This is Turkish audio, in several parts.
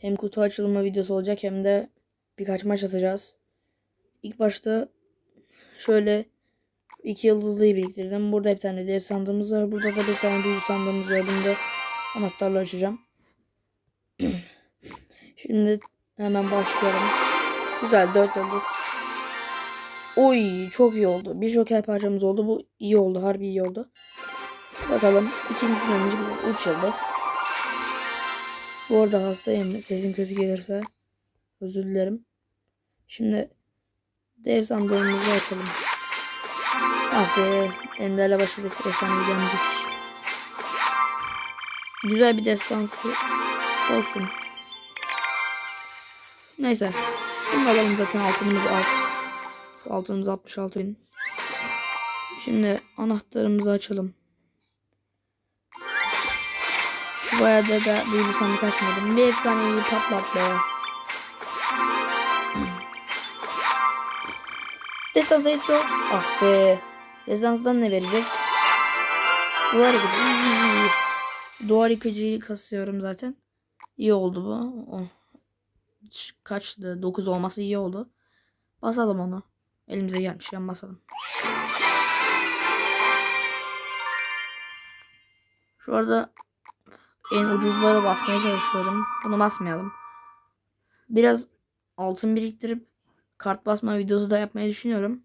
Hem kutu açılımı videosu olacak hem de birkaç maç atacağız. İlk başta şöyle iki yıldızlıyı biriktirdim. Burada bir tane dev sandığımız var. Burada da bir tane büyük sandığımız var. Bunu da anahtarla açacağım. Şimdi hemen başlayalım. Güzel 4 yıldız. Oy çok iyi oldu. Bir joker parçamız oldu. Bu iyi oldu. Harbi iyi oldu. Bakalım. İkincisinden önce 3 yıldız. Bu arada hastayım. Sesim kötü gelirse özür dilerim. Şimdi dev sandığımızı açalım. Ah be. Ender'le başladık. Efsane gelmeyecek. Güzel bir destansı olsun. Neyse. Bunu zaten altınımız az. Altınımız 66 bin. Şimdi anahtarımızı açalım. Bu arada da büyülü sandık açmadım. Bir efsaneyi patlat be. Destans hepsi o. Ah be. Destansdan ne verecek? Duvar yıkıcı. Duvar yıkıcıyı kasıyorum zaten. İyi oldu bu. Oh. Kaçtı? 9 olması iyi oldu. Basalım onu. Elimize gelmişken basalım. Şu arada en ucuzları basmaya çalışıyorum. Bunu basmayalım. Biraz altın biriktirip kart basma videosu da yapmayı düşünüyorum.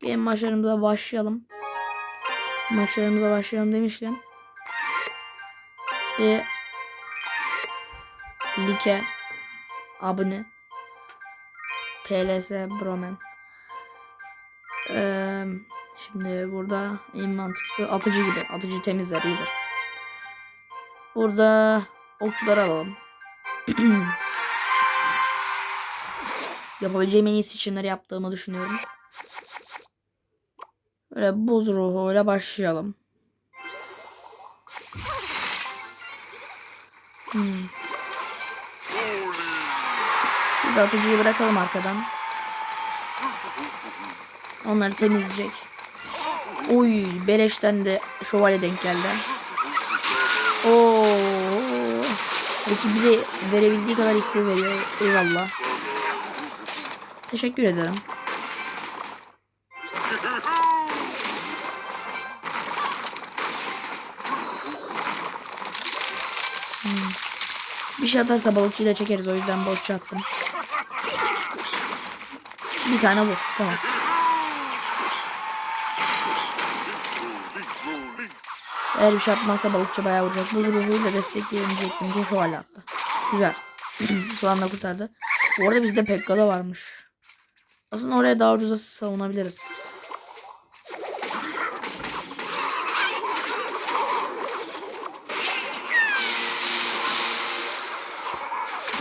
Game maçlarımıza başlayalım. Maçlarımıza başlayalım demişken bir like abone PLS Bromen ee, Şimdi burada en mantıklısı atıcı gibi. Atıcı temizler iyidir. Burada okçuları alalım. Yapabileceğim en iyi seçimleri yaptığımı düşünüyorum. Böyle buz ruhuyla başlayalım. Hmm. Biz atıcıyı bırakalım arkadan. Onları temizleyecek. Uy beleşten de şövalye denk geldi. Oo. Peki bize verebildiği kadar iksir veriyor. Eyvallah. Teşekkür ederim. Hmm. Bir şey atarsa balıkçıyı da çekeriz o yüzden balıkçı attım. Bir tane vur. Tamam. Eğer bir şey atmazsa balıkçı bayağı vuracak. Buz ruhuyla destekleyemeyecektim şu hale attı. Güzel. şu anda kurtardı. Bu arada bizde Pekka da varmış. Aslında oraya daha ucuza savunabiliriz.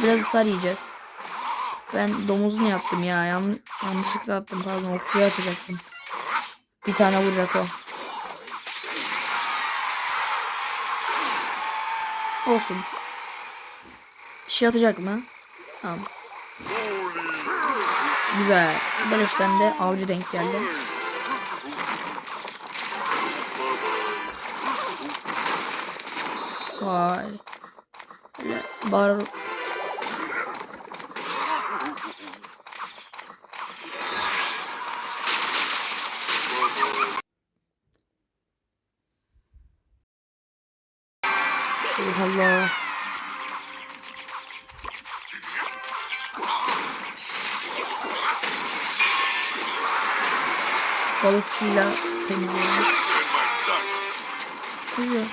Biraz ısrar yiyeceğiz. Ben domuzunu yaptım ya. Yan, yanlışlıkla attım pardon. Okçuya atacaktım. Bir tane vuracak o. Olsun. Bir şey atacak mı? Tamam. Güzel. Beleşten de avcı denk geldi. Vay. Bar Balıkçıyla temizleyelim. Güzel.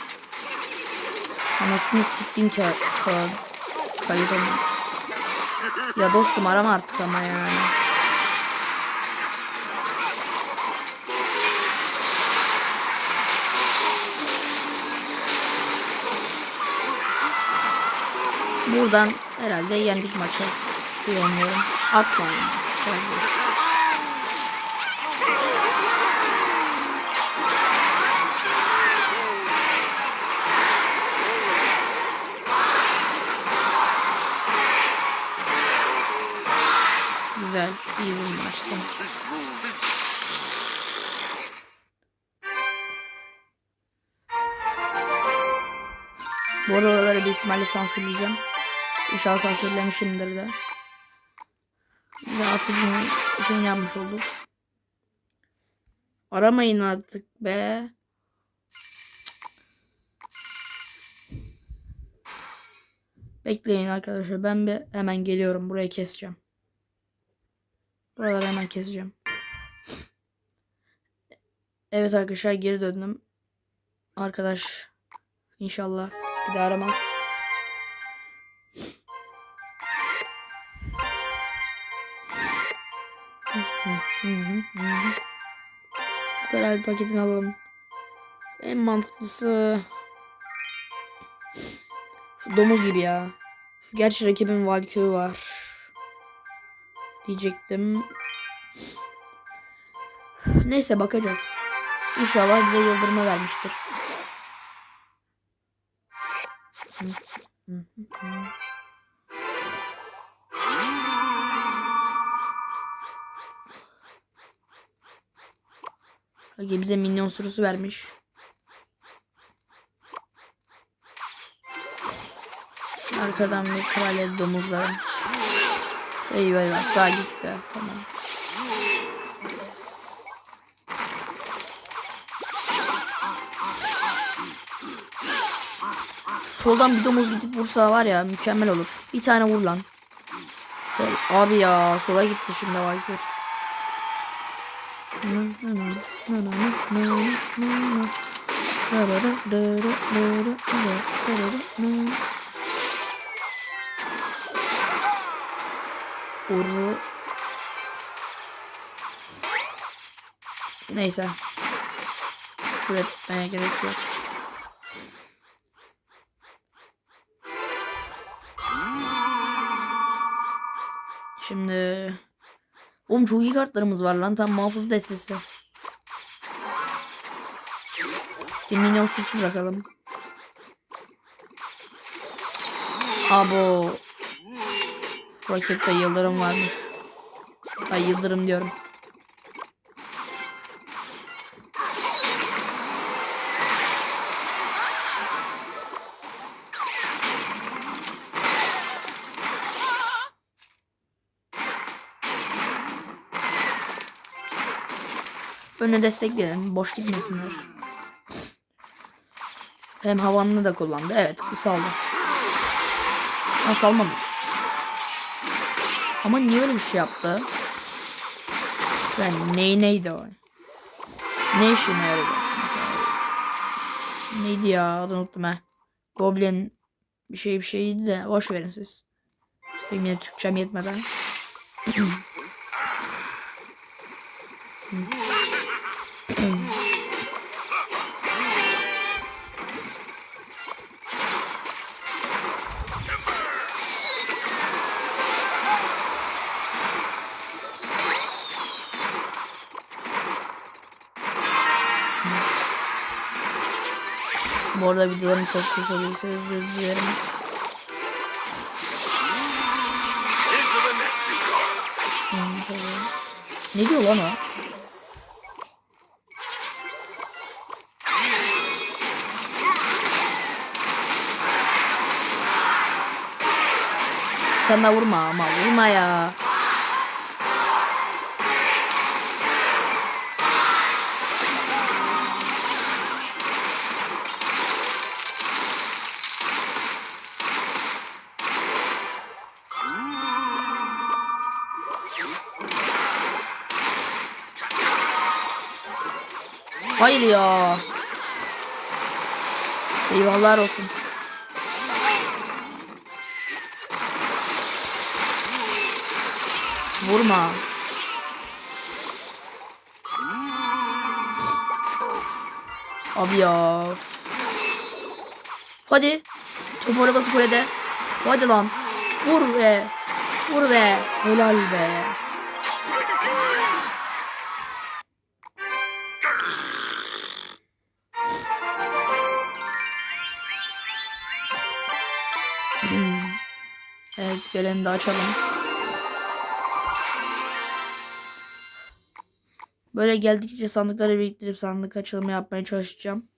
Anasını siktin ki. Kayıtamam. Ya dostum arama artık ama yani. Buradan herhalde yendik maçı diye umuyorum. Atma yani. Maçtı. Bu oraları büyük ihtimalle sansürleyeceğim. İnşallah sansürlemişimdir de. Atıcının şeyini yapmış olduk. Aramayın artık be. Bekleyin arkadaşlar. Ben bir hemen geliyorum. Burayı keseceğim. Buraları hemen keseceğim. Evet arkadaşlar geri döndüm. Arkadaş inşallah bir daha aramaz. Kadar paketini alalım. En mantıklısı domuz gibi ya. Gerçi rakibin Valkyrie var. Diyecektim. Neyse bakacağız. İnşallah bize yıldırma vermiştir. Hadi bize minyon sürüsü vermiş. Arkadan bir kraliyet domuzları. Eyvah eyvah sağ gitti. Tamam. Soldan bir domuz gidip vursa var ya mükemmel olur. Bir tane vur lan. Gel. Abi ya sola gitti şimdi Valkür. Vur. Neyse. Küfür etmeye gerek yok. Şimdi Oğlum çok iyi kartlarımız var lan. Tam muhafız destesi. Bir minyon süsü bırakalım. Abo. Rakipte yıldırım varmış. Ay yıldırım diyorum. Önü destekleyelim. Boş gitmesinler. Hem havanını da kullandı. Evet saldı. Ha salmamış. Ama niye öyle bir şey yaptı? Yani ney neydi o? Ne işine yaradı? Neydi ya adını unuttum ha. Goblin bir şey bir şeydi de boş verin siz. Benim yine Türkçem yetmeden. arada videolarım çok kötü oluyorsa özür dilerim. Ne diyor lan o? Sana vurma ama vurma ya. Hayır ya. Eyvallah olsun. Vurma. Abi ya. Hadi. Top arabası kulede. Hadi lan. Vur be. Vur be. Helal be. Geleni de açalım. Böyle geldikçe sandıkları biriktirip sandık açılımı yapmaya çalışacağım.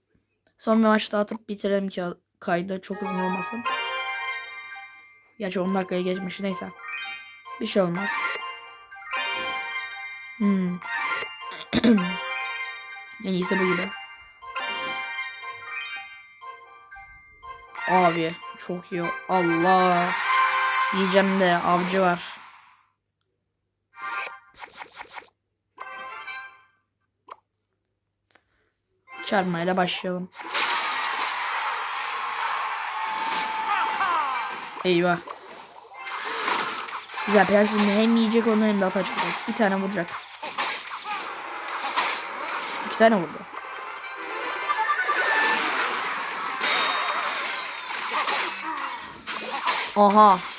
Son bir maç atıp bitirelim ki kaydı çok uzun olmasın. Gerçi 10 dakikaya geçmiş neyse. Bir şey olmaz. Hmm. en iyisi bu gibi. Abi çok iyi. Allah. Diyeceğim de avcı var. Çarpmayla başlayalım. Eyvah. Güzel prensesin hem yiyecek onu hem de ata çıkacak. Bir tane vuracak. İki tane vurdu. Aha.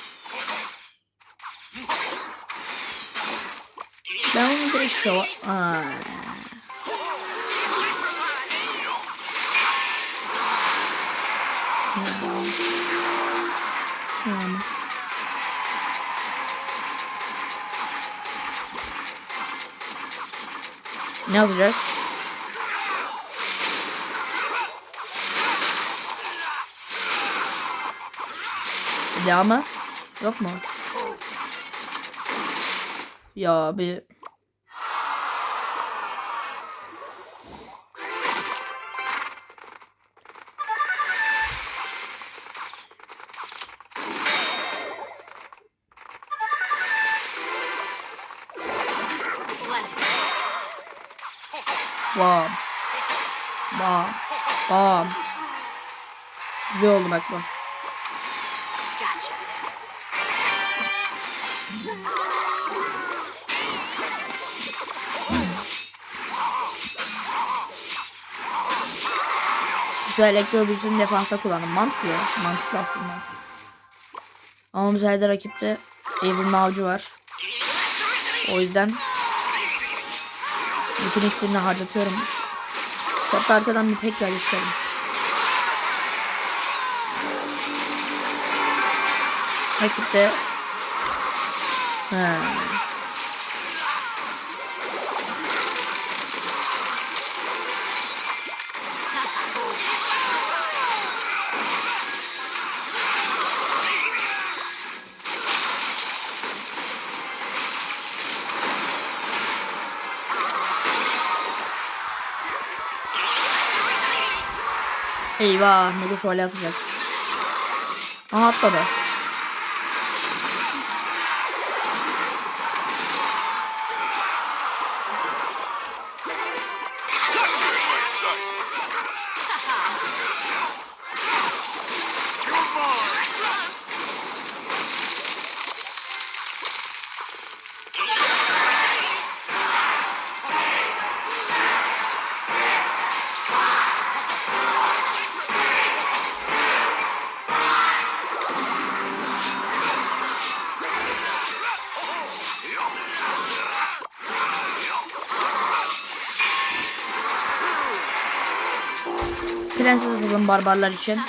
Ben onu direkt şova... Aa. Yani. Ne olacak? Devamı? Yok mu? Ya bir... oldu bak bu. Güzel elektro büyüsünü defansta kullandım. Mantıklı. Mantıklı aslında. Ama bu sefer de rakipte Evrim Avcı var. O yüzden bütün iksirini harcatıyorum. Hatta arkadan bir tekrar isterim. Rakipte He. Eyvah Mega şövalye atacak. Aha atladı. Prenses atalım barbarlar için.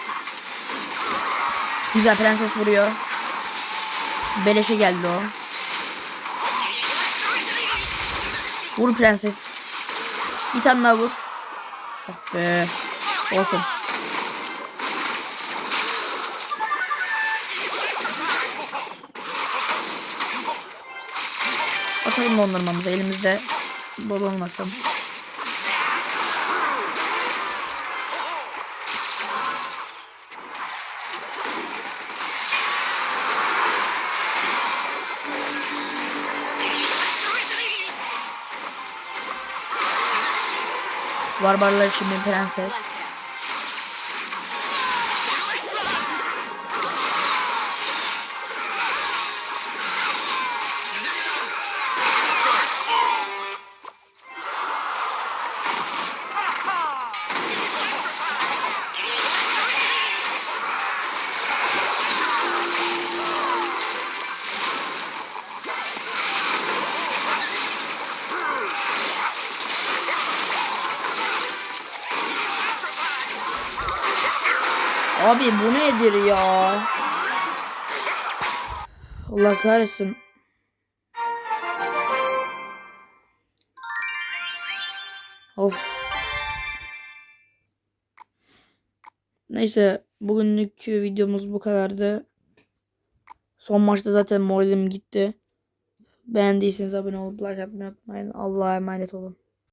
Güzel prenses vuruyor. Beleşe geldi o. Vur prenses. Bir tane daha vur. Oh be. Olsun. Atalım dondurmamızı elimizde bol olmasın. Barbarlar bir prenses. Abi bu nedir ya? Allah kahretsin. Of. Neyse bugünlük videomuz bu kadardı. Son maçta zaten moralim gitti. Beğendiyseniz abone olup like atmayı unutmayın. Allah'a emanet olun.